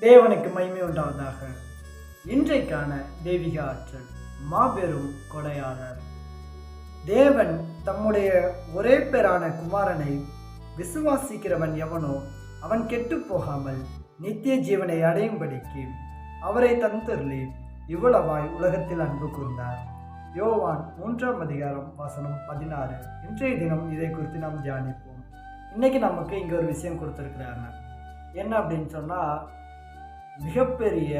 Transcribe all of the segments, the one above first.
தேவனுக்கு மகிமை உண்டாவதாக. இன்றைக்கான தெய்வீக ஆற்றல் மாபெரும் கொடையாளர். தேவன் தம்முடைய ஒரே பேரான குமாரனை விசுவாசிக்கிறவன் எவனோ அவன் கெட்டுப் போகாமல் நித்திய ஜீவனை அடையும்படிக்கு அவரை தந்தருளே இவ்வளவாய் உலகத்தில் அன்பு கூர்ந்தார். யோவான் மூன்றாம் அதிகாரம் வசனம் பதினாறு. இன்றைய தினம் இதை குறித்து நாம் தியானிப்போம். இன்றைக்கி நமக்கு இங்கே ஒரு விஷயம் கொடுத்துருக்குறாங்க. என்ன அப்படின்னு சொன்னால் மிகப்பெரிய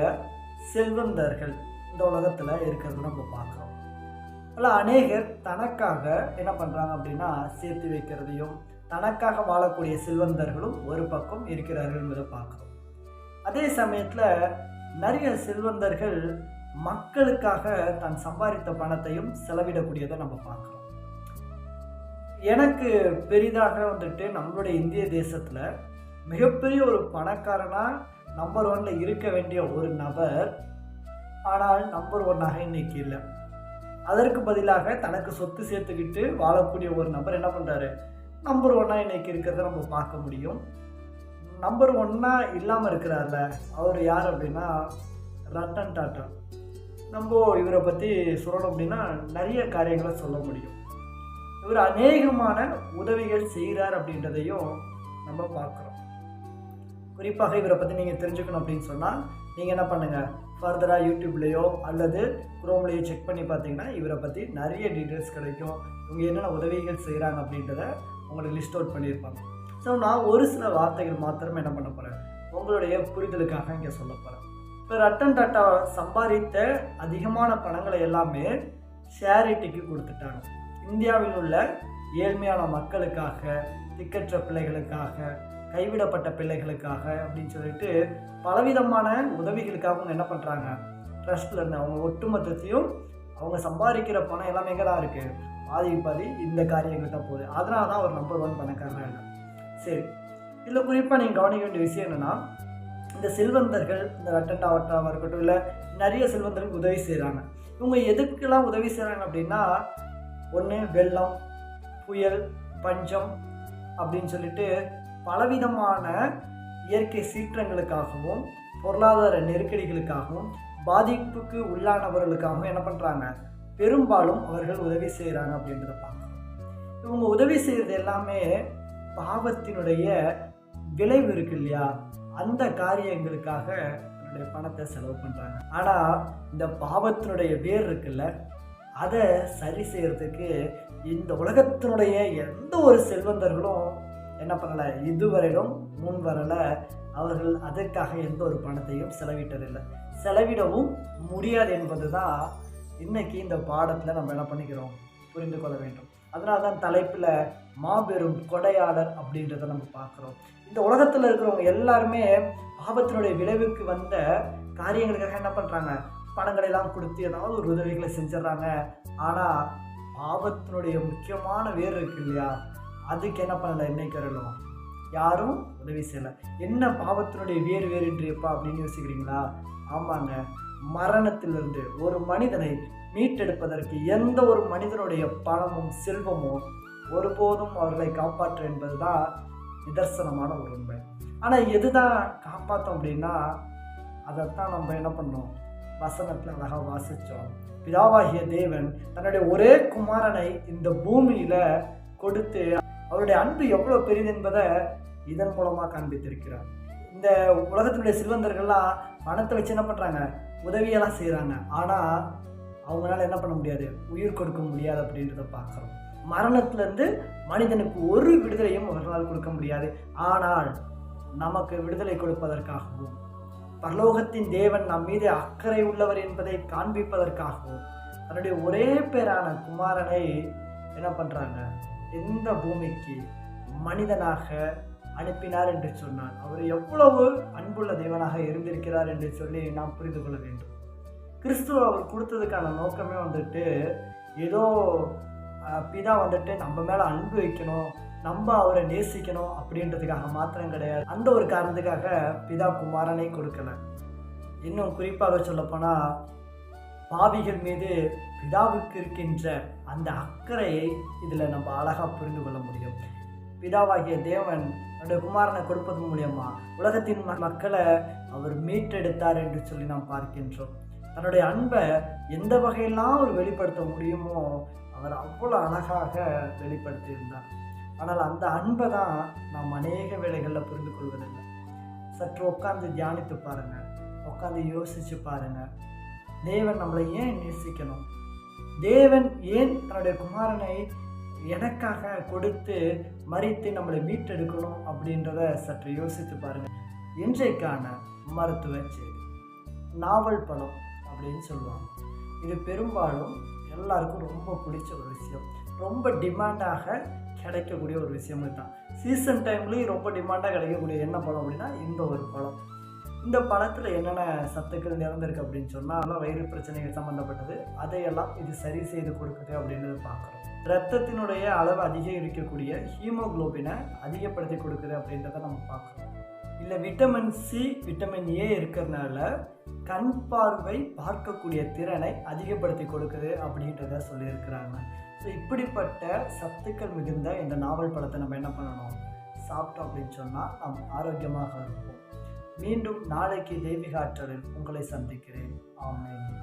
செல்வந்தர்கள் இந்த உலகத்தில் இருக்கிறது நம்ம பார்க்குறோம். அதில் அநேகர் தனக்காக என்ன பண்ணுறாங்க அப்படின்னா சேர்த்து வைக்கிறதையும் தனக்காக வாழக்கூடிய செல்வந்தர்களும் ஒரு பக்கம் இருக்கிறார்கள் என்பதை பார்க்குறோம். அதே சமயத்தில் நிறைய செல்வந்தர்கள் மக்களுக்காக தான் சம்பாதித்த பணத்தையும் செலவிடக்கூடியதை நம்ம பார்க்குறோம். எனக்கு பெரிதாக வந்துட்டு நம்மளுடைய இந்திய தேசத்தில் மிகப்பெரிய ஒரு பணக்காரனாக நம்பர் ஒன்ல இருக்க வேண்டிய ஒரு நபர் ஆனால் நம்பர் ஒன்னாக இன்னைக்கு இல்லை. அதற்கு பதிலாக தனக்கு சொத்து சேர்த்துக்கிட்டு வாழக்கூடிய ஒரு நபர் என்ன பண்ணுறாரு நம்பர் ஒன்னாக இன்னைக்கு இருக்கிறத நம்ம பார்க்க முடியும். நம்பர் ஒன்னாக இல்லாமல் இருக்கிறார்ல அவர் யார் அப்படின்னா ரத்தன் டாட்டா. நம்ம இவரை பற்றி சொல்லணும் அப்படின்னா நிறைய காரியங்களை சொல்ல முடியும். இவர் அநேகமான உதவிகள் செய்கிறார் அப்படின்றதையும் நம்ம பார்க்குறோம். குறிப்பாக இவரை பற்றி நீங்கள் தெரிஞ்சுக்கணும் அப்படின்னு சொன்னால் நீங்கள் என்ன பண்ணுங்கள் ஃபர்தராக யூடியூப்லேயோ அல்லது குரோம்லேயோ செக் பண்ணி பார்த்தீங்கன்னா இவரை பற்றி நிறைய டீட்டெயில்ஸ் கிடைக்கும். இவங்க என்னென்ன உதவிகள் செய்கிறாங்க அப்படின்றத உங்களுக்கு லிஸ்ட் அவுட் பண்ணியிருப்பாங்க. ஸோ நான் ஒரு சில வார்த்தைகள் மாத்திரமே என்ன பண்ண போகிறேன் உங்களுடைய புரிதலுக்காக இங்கே சொல்ல போகிறேன் இப்போ ரட்டன் டாட்டா சம்பாதித்த அதிகமான பணங்களை எல்லாமே ஷேரிட்டிக்கு கொடுத்துட்டாங்க. இந்தியாவில் உள்ள ஏழ்மையான மக்களுக்காக திக்கற்ற பிள்ளைகளுக்காக கைவிடப்பட்ட பிள்ளைகளுக்காக அப்படின்னு சொல்லிட்டு பலவிதமான உதவிகளுக்காக அவங்க என்ன பண்ணுறாங்க ட்ரஸ்ட்ல இருந்து அவங்க ஒட்டுமொத்தத்தையும் அவங்க சம்பாதிக்கிற பணம் எல்லாமே எங்கே தான் இருக்குது பாதி பாதி இந்த காரியங்கள் தான் போகுது. அதனால தான் அவர் நம்பர் ஒன் பணக்காரனாக இல்லை சரி. இதில் குறிப்பாக நீங்கள் கவனிக்க வேண்டிய விஷயம் என்னென்னா இந்த செல்வந்தர்கள் இந்த ரட்டன் ஆவட்டாவாக இருக்கட்டும் இல்லை நிறைய செல்வந்தர்களுக்கு உதவி செய்கிறாங்க இவங்க எதுக்கெல்லாம் உதவி செய்கிறாங்க அப்படின்னா ஒன்று வெள்ளம் புயல் பஞ்சம் அப்படின்னு சொல்லிட்டு பலவிதமான இயற்கை சீற்றங்களுக்காகவும் பொருளாதார நெருக்கடிகளுக்காகவும் பாதிப்புக்கு உள்ளானவர்களுக்காகவும் என்ன பண்ணுறாங்க பெரும்பாலும் அவர்கள் உதவி செய்கிறாங்க அப்படின்றத பார்க்கணும் இவங்க உதவி செய்கிறது எல்லாமே பாவத்தினுடைய விளைவு இருக்கு இல்லையா? அந்த காரியங்களுக்காக தன்னுடைய பணத்தை செலவு பண்ணுறாங்க ஆனால் இந்த பாவத்தினுடைய வேர் இருக்குல்ல அதை சரி செய்கிறதுக்கு இந்த உலகத்தினுடைய எந்த ஒரு செல்வந்தர்களும் என்ன பண்ணலை இதுவரையிலும் முன் வரலை அவர்கள் அதற்காக எந்த ஒரு பணத்தையும் செலவிட்டதில்லை. செலவிடவும் முடியாது என்பது தான் இன்றைக்கி இந்த பாடத்தில் நம்ம என்ன பண்ணிக்கிறோம்? புரிந்து கொள்ள வேண்டும். அதனால தான் தலைப்பில் மாபெரும் கொடையாளர் அப்படின்றத நம்ம பார்க்குறோம். இந்த உலகத்தில் இருக்கிறவங்க எல்லாருமே ஆபத்தினுடைய விளைவுக்கு வந்த காரியங்களுக்காக என்ன பண்ணுறாங்க பணங்களை எல்லாம் கொடுத்து ஏதாவது ஒரு உதவிகளை செஞ்சிடறாங்க. ஆனால் பாவத்தினுடைய முக்கியமான வேர் இருக்கு இல்லையா? அதுக்கு என்ன பண்ணலை? இன்னைக்கு வரலும் யாரும் உதவி செய்யலை. என்ன பாவத்தினுடைய வேறு வேறுன்றியப்பா அப்படின்னு யோசிக்கிறீங்களா? ஆமாங்க. மரணத்திலிருந்து ஒரு மனிதனை மீட்டெடுப்பதற்கு எந்த ஒரு மனிதனுடைய பணமும் செல்வமும் ஒருபோதும் அவர்களை காப்பாற்ற என்பதுதான் நிதர்சனமான ஒரு உண்மை. ஆனால் எதுதான் காப்பாற்றும் அப்படின்னா அதைத்தான் நம்ம என்ன பண்ணோம் வசனத்தில் அழகாக வாசித்தோம் பிதாவாகிய தேவன் தன்னுடைய ஒரே குமாரனை இந்த பூமியில் கொடுத்து அவருடைய அன்பு எவ்வளோ பெரியது என்பதை இதன் மூலமாக காண்பித்திருக்கிறார். இந்த உலகத்தினுடைய செல்வந்தர்கள்லாம் பணத்தை வச்சு என்ன பண்ணுறாங்க உதவியெல்லாம் செய்கிறாங்க ஆனால் அவங்களால என்ன பண்ண முடியாது? உயிர் கொடுக்க முடியாது அப்படின்றத பார்க்குறோம். மரணத்திலேருந்து மனிதனுக்கு ஒரு விடுதலையும் அவர்களால் கொடுக்க முடியாது. ஆனால் நமக்கு விடுதலை கொடுப்பதற்காகவும் பரலோகத்தின் தேவன் நம் மீது அக்கறை உள்ளவர் என்பதை காண்பிப்பதற்காகவும் தன்னுடைய ஒரே பேரான குமாரனை என்ன பண்ணுறாங்க இந்த பூமிக்கு மனிதனாக அனுப்பினார் என்று சொன்னார் அவர் எவ்வளவு அன்புள்ள தேவனாக இருந்திருக்கிறார் என்று சொல்லி நாம் புரிந்து கொள்ள வேண்டும். கிறிஸ்துவ அவர் கொடுத்ததுக்கான நோக்கமே வந்துட்டு ஏதோ பிதா வந்துட்டு நம்ம மேலே அன்பு வைக்கணும் நம்ம அவரை நேசிக்கணும் அப்படின்றதுக்காக மாத்திரம் கிடையாது. அந்த ஒரு காரணத்துக்காக பிதா குமாரனை கொடுக்கல. இன்னும் குறிப்பாக சொல்லப்போனால் பாவிகள் மீது பிதாவுக்கு இருக்கின்ற அந்த அக்கறையை இதில் நம்ம அழகாக புரிந்து கொள்ள முடியும். பிதாவாகிய தேவன் தன்னுடைய குமாரனை கொடுப்பது மூலியமா உலகத்தின் மக்களை அவர் மீட்டெடுத்தார் என்று சொல்லி நாம் பார்க்கின்றோம். தன்னுடைய அன்பை எந்த வகையெல்லாம் அவர் வெளிப்படுத்த முடியுமோ அவர் அவ்வளோ அழகாக வெளிப்படுத்தியிருந்தார். ஆனால் அந்த அன்பை தான் நாம் அநேக வேலைகளில் புரிந்து கொள்வதில்லை. சற்று உட்காந்து தியானித்து பாருங்கள். உட்காந்து யோசித்து பாருங்கள். தேவன் நம்மளை ஏன் நேசிக்கணும்? தேவன் ஏன் தன்னுடைய குமாரனை எனக்காக கொடுத்து மறித்து நம்மளை மீட்டெடுக்கணும் அப்படின்றத சற்று யோசித்து பாருங்கள். இன்றைக்கான மருத்துவ செய்தி நாவல் பழம் அப்படின்னு சொல்லுவாங்க. இது பெரும்பாலும் எல்லாருக்கும் ரொம்ப பிடிச்ச ஒரு விஷயம். ரொம்ப டிமாண்டாக கிடைக்கக்கூடிய ஒரு விஷயமே தான் சீசன் டைம்லேயும் ரொம்ப டிமாண்டாக கிடைக்கக்கூடிய என்ன பழம் அப்படின்னா இந்த ஒரு பழம். இந்த பழத்தில் என்னென்ன சத்துக்கள் நிறந்திருக்கு அப்படின்னு சொன்னால் வயிறு பிரச்சனைகள் சம்மந்தப்பட்டது அதையெல்லாம் இது சரி செய்து கொடுக்குது அப்படின்றத பார்க்குறோம். ரத்தத்தினுடைய அளவு அதிகரிக்கக்கூடிய ஹீமோகுளோபினை அதிகப்படுத்தி கொடுக்குது அப்படின்றத நம்ம பார்க்குறோம். இல்லை விட்டமின் சி விட்டமின் ஏ இருக்கிறதுனால கண் பார்வை பார்க்கக்கூடிய திறனை அதிகப்படுத்தி கொடுக்குது அப்படின்றத சொல்லியிருக்கிறாங்க. ஸோ இப்படிப்பட்ட சத்துக்கள் மிகுந்த இந்த நாவல் பழத்தை நம்ம என்ன பண்ணணும்? சாப்பிட்டோம் அப்படின்னு சொன்னால் நாம் ஆரோக்கியமாக இருப்போம். மீண்டும் நாளைக்கு தெய்வீக ஆற்றலில் உங்களை சந்திக்கிறேன். ஆமென்.